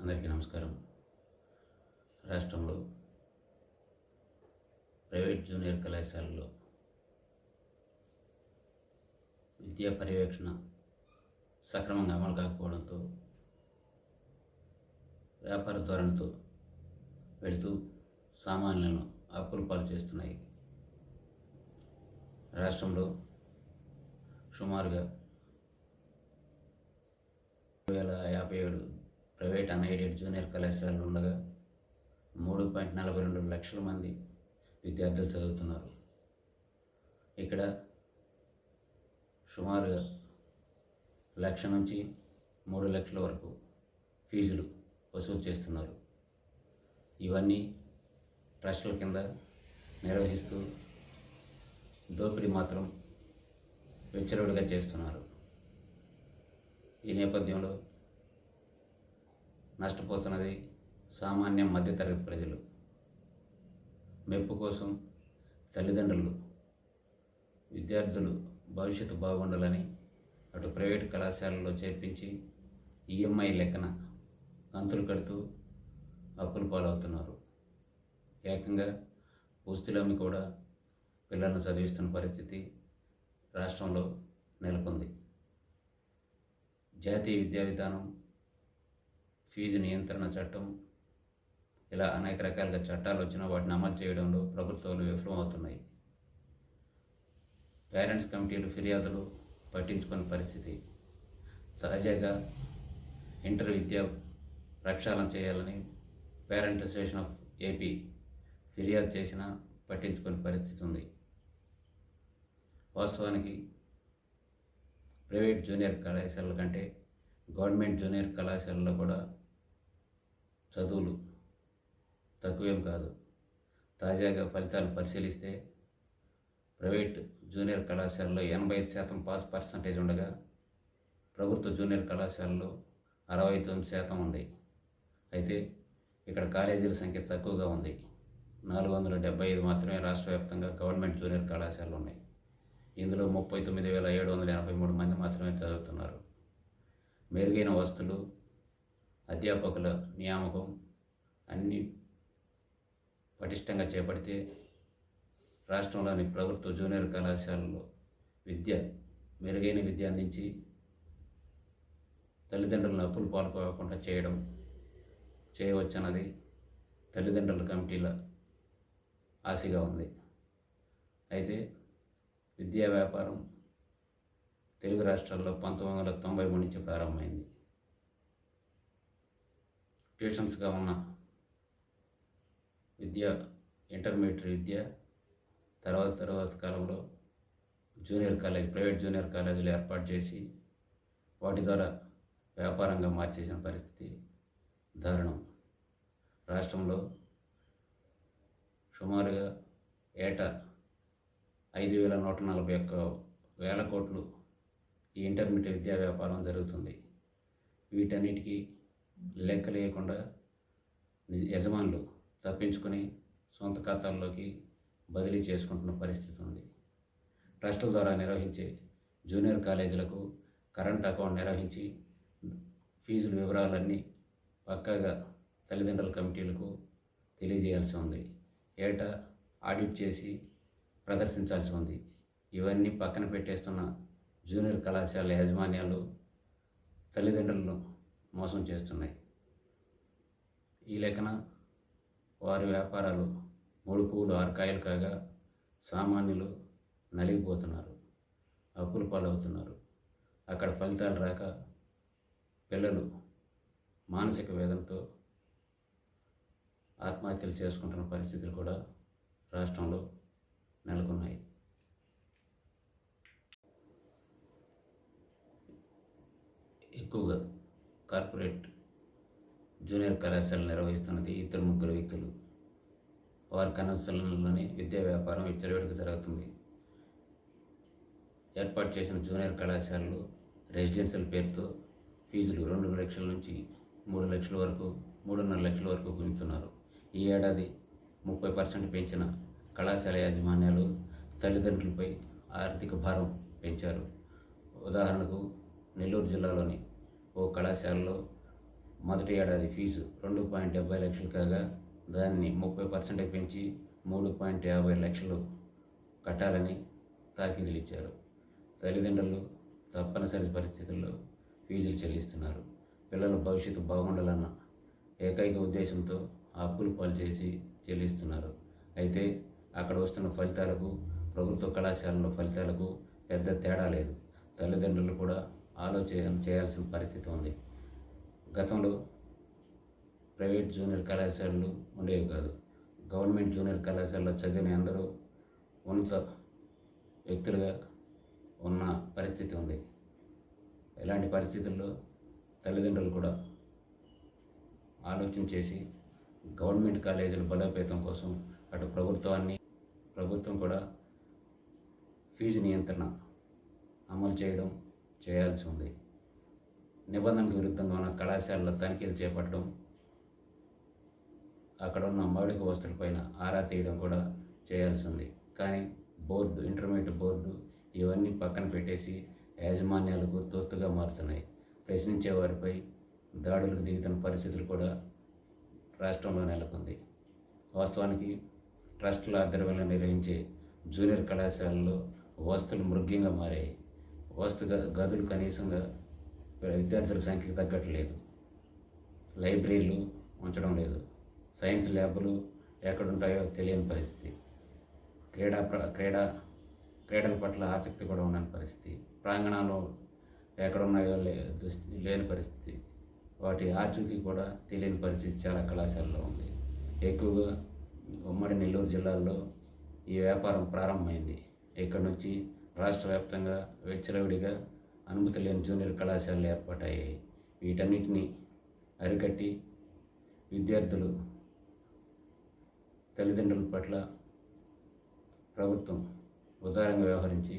అందరికీ నమస్కారం. రాష్ట్రంలో ప్రైవేట్ జూనియర్ కళాశాలలో విద్యా పర్యవేక్షణ సక్రమంగా అమలు కాకపోవడంతో వ్యాపార ధోరణితో వెళుతూ సామాన్యులను అప్పుల పాలు చేస్తున్నాయి. రాష్ట్రంలో సుమారుగా వేల యాభై ఏడు ప్రైవేట్ అన్ఎయిడెడ్ జూనియర్ కళాశాలలు ఉండగా మూడు పాయింట్ నలభై రెండు లక్షల మంది విద్యార్థులు చదువుతున్నారు. ఇక్కడ సుమారుగా లక్ష నుంచి మూడు లక్షల వరకు ఫీజులు వసూలు చేస్తున్నారు. ఇవన్నీ ట్రస్టుల కింద నిర్వహిస్తూ దోపిడీ మాత్రం విచ్చలవిడిగా చేస్తున్నారు. ఈ నేపథ్యంలో నష్టపోతున్నది సామాన్య మధ్యతరగతి ప్రజలు. మెప్పు కోసం తల్లిదండ్రులు విద్యార్థులు భవిష్యత్తు బాగుండాలని అటు ప్రైవేట్ కళాశాలలో చేర్పించి ఈఎంఐ లెక్కన కంతులు కడుతూ అప్పులు పాలవుతున్నారు. ఏకంగా పుస్తులమ్మి కూడా పిల్లలను చదివిస్తున్న పరిస్థితి రాష్ట్రంలో నెలకొంది. జాతీయ విద్యా విధానం ఫీజు నియంత్రణ చట్టం ఇలా అనేక రకాలుగా చట్టాలు వచ్చినా వాటిని అమలు చేయడంలో ప్రభుత్వాలు విఫలమవుతున్నాయి. పేరెంట్స్ కమిటీలు ఫిర్యాదులు పట్టించుకునే పరిస్థితి. తాజాగా ఇంటర్ విద్య ప్రక్షాళన చేయాలని పేరెంట్ అసోసియేషన్ ఆఫ్ ఏపీ ఫిర్యాదు చేసినా పట్టించుకునే పరిస్థితి ఉంది. వాస్తవానికి ప్రైవేట్ జూనియర్ కళాశాలల కంటే గవర్నమెంట్ జూనియర్ కళాశాలలో కూడా చదువులు తక్కువేం కాదు. తాజాగా ఫలితాలు పరిశీలిస్తే ప్రైవేట్ జూనియర్ కళాశాలలో ఎనభై ఐదు శాతం పాస్ పర్సంటేజ్ ఉండగా ప్రభుత్వ జూనియర్ కళాశాలలో అరవై తొమ్మిది శాతం ఉంది. అయితే ఇక్కడ కాలేజీల సంఖ్య తక్కువగా ఉంది. నాలుగు వందల డెబ్బై ఐదు మాత్రమే రాష్ట్ర వ్యాప్తంగా గవర్నమెంట్ జూనియర్ కళాశాలలు ఉన్నాయి. ఇందులో ముప్పై తొమ్మిది వేల ఏడు వందల ఎనభై మూడు మంది మాత్రమే చదువుతున్నారు. మెరుగైన వస్తువులు అధ్యాపకుల నియామకం అన్నీ పటిష్టంగా చేపడితే రాష్ట్రంలోని ప్రభుత్వ జూనియర్ కళాశాలలో విద్య మెరుగైన విద్య అందించి తల్లిదండ్రులను అప్పులు పాల్పోకుండా చేయడం చేయవచ్చన్నది తల్లిదండ్రుల కమిటీల ఆశగా ఉంది. అయితే విద్యా వ్యాపారం తెలుగు రాష్ట్రాల్లో పంతొమ్మిది వందల తొంభై మూడు నుంచి ప్రారంభమైంది. ట్యూషన్స్గా ఉన్న విద్య ఇంటర్మీడియట్ విద్య తర్వాత తర్వాత కాలంలో జూనియర్ కాలేజ్ ప్రైవేట్ జూనియర్ కాలేజీలు ఏర్పాటు చేసి వాటి ద్వారా వ్యాపారంగా మార్చేసిన పరిస్థితి దారుణం. రాష్ట్రంలో సుమారుగా ఏటా ఐదు వేల నూట నలభై ఒక్క వేల కోట్లు ఈ ఇంటర్మీడియట్ విద్యా వ్యాపారం జరుగుతుంది. వీటన్నిటికీ లెక్క లేకుండా యజమానులు తప్పించుకొని సొంత ఖాతాల్లోకి బదిలీ చేసుకుంటున్న పరిస్థితి ఉంది. ట్రస్టుల ద్వారా నిర్వహించే జూనియర్ కాలేజీలకు కరెంట్ అకౌంట్ నిర్వహించి ఫీజుల వివరాలన్నీ పక్కాగా తల్లిదండ్రుల కమిటీలకు తెలియజేయాల్సి ఉంది. ఏటా ఆడిట్ చేసి ప్రదర్శించాల్సి ఉంది. ఇవన్నీ పక్కన పెట్టేస్తున్న జూనియర్ కళాశాల యాజమాన్యాలు తల్లిదండ్రులను మోసం చేస్తున్నాయి. ఈ లెక్కన వారి వ్యాపారాలు ముడుపులు ఆర్కాయలు కాగా సామాన్యులు నలిగిపోతున్నారు అప్పులు పాలవుతున్నారు. అక్కడ ఫలితాలు రాక పిల్లలు మానసిక వేదంతో ఆత్మహత్యలు చేసుకుంటున్న పరిస్థితులు కూడా రాష్ట్రంలో నెలకొన్నాయి. ఎక్కువగా కార్పొరేట్ జూనియర్ కళాశాల నిర్వహిస్తున్నది ఇద్దరు ముగ్గురు వ్యక్తులు వారి కనసలలోనే విద్యా వ్యాపారం విచ్చలవిడిగా జరుగుతుంది. ఏర్పాటు చేసిన జూనియర్ కళాశాలలు రెసిడెన్షియల్ పేరుతో ఫీజులు రెండు లక్షల నుంచి మూడు లక్షల వరకు మూడున్నర లక్షల వరకు గుంజుతున్నారు ఈ ఏడాది ముప్పై పర్సెంట్ పెంచిన కళాశాల యాజమాన్యాలు తల్లిదండ్రులపై ఆర్థిక భారం పెంచారు. ఉదాహరణకు నెల్లూరు జిల్లాలోని ఓ కళాశాలలో మొదటి ఏడాది ఫీజు రెండు పాయింట్ డెబ్బై లక్షలు కాగా దాన్ని ముప్పై పర్సెంట్ పెంచి మూడు పాయింట్ యాభై లక్షలు కట్టాలని తాకీదులు ఇచ్చారు. తల్లిదండ్రులు తప్పనిసరి పరిస్థితుల్లో ఫీజులు చెల్లిస్తున్నారు. పిల్లల భవిష్యత్తు బాగుండాలన్న ఏకైక ఉద్దేశంతో అప్పులు పాలు చేసి చెల్లిస్తున్నారు. అయితే అక్కడ వస్తున్న ఫలితాలకు ప్రభుత్వ కళాశాలలో ఫలితాలకు పెద్ద తేడా లేదు. తల్లిదండ్రులు కూడా ఆలోచన చేయాల్సిన పరిస్థితి ఉంది. గతంలో ప్రైవేట్ జూనియర్ కళాశాలలు ఉండేవి కాదు. గవర్నమెంట్ జూనియర్ కళాశాలలో చదివిన అందరూ ఉన్నత వ్యక్తులుగా ఉన్న పరిస్థితి ఉంది. ఇలాంటి పరిస్థితుల్లో తల్లిదండ్రులు కూడా ఆలోచన చేసి గవర్నమెంట్ కాలేజీల బలోపేతం కోసం అటు ప్రభుత్వాన్ని ప్రభుత్వం కూడా ఫీజు నియంత్రణ అమలు చేయడం చేయాల్సి ఉంది నిబంధనలకు విరుద్ధంగా ఉన్న కళాశాలలో తనిఖీలు చేపట్టడం అక్కడ ఉన్న మౌలిక వస్తువులపైన ఆరా తీయడం కూడా చేయాల్సి ఉంది కానీ బోర్డు ఇంటర్మీడియట్ బోర్డు ఇవన్నీ పక్కన పెట్టేసి యాజమాన్యాలకు తొత్తుగా మారుతున్నాయి. ప్రశ్నించే వారిపై దాడులకు దిగుతున్న పరిస్థితులు కూడా రాష్ట్రంలో నెలకొంది. వాస్తవానికి ట్రస్టుల ఆధ్వర్యంలో నిర్వహించే జూనియర్ కళాశాలలో వస్తువులు మృగ్యంగా మారాయి. వస్తు గదులు కనీసంగా విద్యార్థుల సంఖ్యకు తగ్గట్లేదు లైబ్రరీలు ఉంచడం లేదు. సైన్స్ ల్యాబులు ఎక్కడుంటాయో తెలియని పరిస్థితి. క్రీడా క్రీడా క్రీడల పట్ల ఆసక్తి కూడా ఉండని పరిస్థితి. ప్రాంగణాలు ఎక్కడున్నాయో లే లేని పరిస్థితి. వాటి ఆచూకీ కూడా తెలియని పరిస్థితి చాలా కళాశాలలో ఉంది. ఎక్కువగా ఉమ్మడి నెల్లూరు జిల్లాలో ఈ వ్యాపారం ప్రారంభమైంది. ఇక్కడ నుంచి రాష్ట్ర వ్యాప్తంగా విచ్చలవిడిగా అనుమతి లేని జూనియర్ కళాశాలలు ఏర్పాటయ్యాయి. వీటన్నిటిని అరికట్టి విద్యార్థులు తల్లిదండ్రుల పట్ల ప్రభుత్వం ఉదారంగా వ్యవహరించి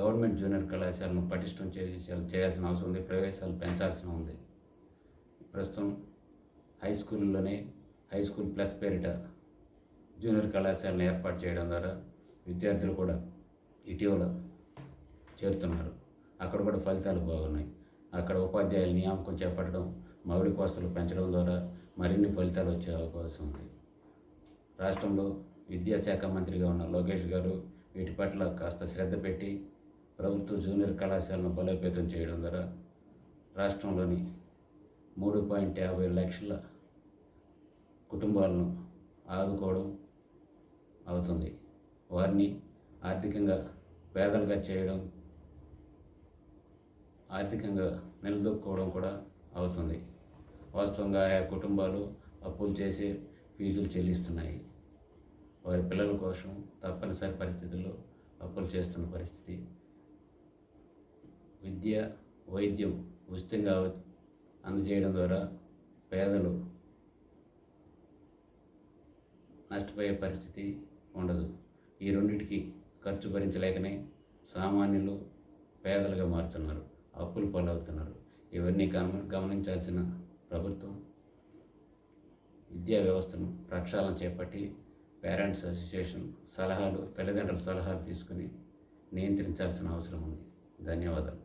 గవర్నమెంట్ జూనియర్ కళాశాలను పటిష్టం చేసి చేయాల్సిన అవసరం ఉంది. ప్రవేశాలు పెంచాల్సిన ఉంది. ప్రస్తుతం హై స్కూల్లోనే హై స్కూల్ ప్లస్ పేరిట జూనియర్ కళాశాలను ఏర్పాటు చేయడం ద్వారా విద్యార్థులు కూడా ఇటీవల చేరుతున్నారు. అక్కడ కూడా ఫలితాలు బాగున్నాయి. అక్కడ ఉపాధ్యాయుల నియామకం చేపట్టడం మౌలిక వసతులు పెంచడం ద్వారా మరిన్ని ఫలితాలు వచ్చే అవకాశం ఉంది. రాష్ట్రంలో విద్యాశాఖ మంత్రిగా ఉన్న లోకేష్ గారు వీటి పట్ల కాస్త శ్రద్ధ పెట్టి ప్రభుత్వ జూనియర్ కళాశాలను బలోపేతం చేయడం ద్వారా రాష్ట్రంలోని మూడు పాయింట్ యాభై లక్షల కుటుంబాలను ఆదుకోవడం అవుతుంది. వారిని ఆర్థికంగా పేదలుగా చేయడం ఆర్థికంగా నిలదొక్కుకోవడం కూడా అవుతుంది. వాస్తవంగా ఆయా కుటుంబాలు అప్పులు చేసి ఫీజులు చెల్లిస్తున్నాయి. వారి పిల్లల కోసం తప్పనిసరి పరిస్థితుల్లో అప్పులు చేస్తున్న పరిస్థితి. విద్య వైద్యం ఉచితంగా అందజేయడం ద్వారా పేదలు నష్టపోయే పరిస్థితి ఉండదు. ఈ రెండింటికి ఖర్చు భరించలేకనే సామాన్యులు పేదలుగా మారుతున్నారు అప్పులు పాలవుతున్నారు. ఇవన్నీ గమ గమనించాల్సిన ప్రభుత్వం విద్యా వ్యవస్థను ప్రక్షాళన చేపట్టి పేరెంట్స్ అసోసియేషన్ సలహాలు తల్లిదండ్రుల సలహాలు తీసుకుని నియంత్రించాల్సిన అవసరం ఉంది. ధన్యవాదాలు.